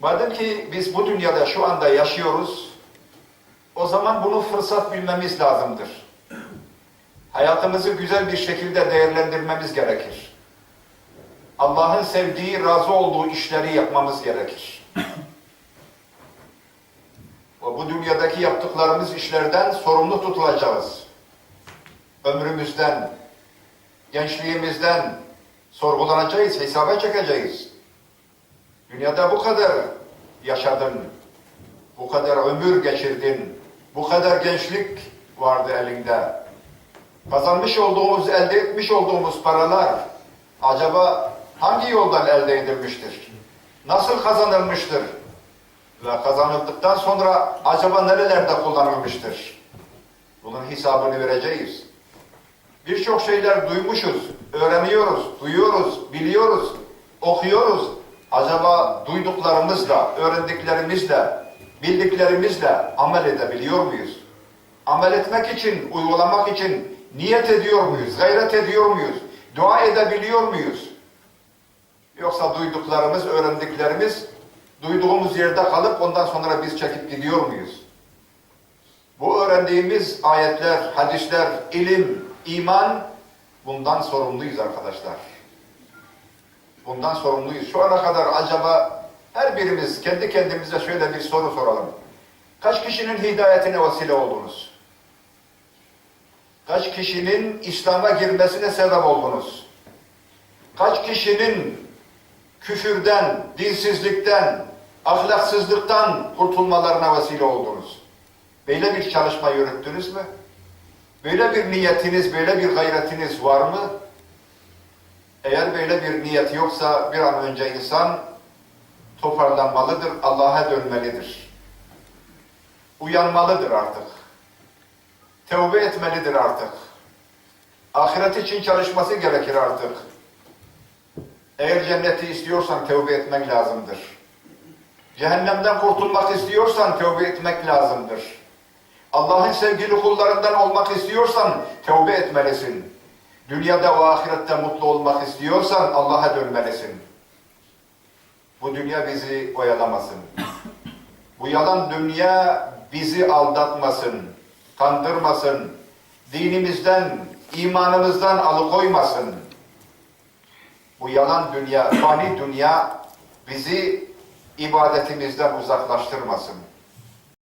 Madem ki biz bu dünyada şu anda yaşıyoruz, o zaman bunu fırsat bilmemiz lazımdır. Hayatımızı güzel bir şekilde değerlendirmemiz gerekir. Allah'ın sevdiği, razı olduğu işleri yapmamız gerekir. Bu dünyadaki yaptıklarımız işlerden sorumlu tutulacağız. Ömrümüzden, gençliğimizden sorgulanacağız, hesaba çekeceğiz. Dünyada bu kadar yaşadın, bu kadar ömür geçirdin, bu kadar gençlik vardı elinde. Kazanmış olduğumuz, elde etmiş olduğumuz paralar acaba hangi yoldan elde edilmiştir? Nasıl kazanılmıştır? Ve kazanıldıktan sonra acaba nerelerde kullanılmıştır? Bunun hesabını vereceğiz. Birçok şeyler duymuşuz, öğreniyoruz, duyuyoruz, biliyoruz, okuyoruz. Acaba duyduklarımızla, öğrendiklerimizle, bildiklerimizle amel edebiliyor muyuz? Amel etmek için, uygulamak için niyet ediyor muyuz, gayret ediyor muyuz, dua edebiliyor muyuz? Yoksa duyduklarımız, öğrendiklerimiz duyduğumuz yerde kalıp ondan sonra biz çekip gidiyor muyuz? Bu öğrendiğimiz ayetler, hadisler, ilim, iman bundan sorumluyuz arkadaşlar. Bundan sorumluyuz. Şu ana kadar acaba her birimiz kendi kendimize şöyle bir soru soralım. Kaç kişinin hidayetine vesile oldunuz? Kaç kişinin İslam'a girmesine sebep oldunuz? Kaç kişinin küfürden, dinsizlikten, ahlaksızlıktan kurtulmalarına vesile oldunuz? Böyle bir çalışma yürüttünüz mü? Böyle bir niyetiniz, böyle bir gayretiniz var mı? Eğer böyle bir niyet yoksa bir an önce insan toparlanmalıdır, Allah'a dönmelidir. Uyanmalıdır artık. Tevbe etmelidir artık. Ahiret için çalışması gerekir artık. Eğer cenneti istiyorsan tevbe etmek lazımdır. Cehennemden kurtulmak istiyorsan tevbe etmek lazımdır. Allah'ın sevgili kullarından olmak istiyorsan tevbe etmelisin. Dünyada ve ahirette mutlu olmak istiyorsan Allah'a dönmelisin. Bu dünya bizi oyalamasın. Bu yalan dünya bizi aldatmasın, kandırmasın, dinimizden, imanımızdan alıkoymasın. Bu yalan dünya, fani dünya bizi ibadetimizden uzaklaştırmasın.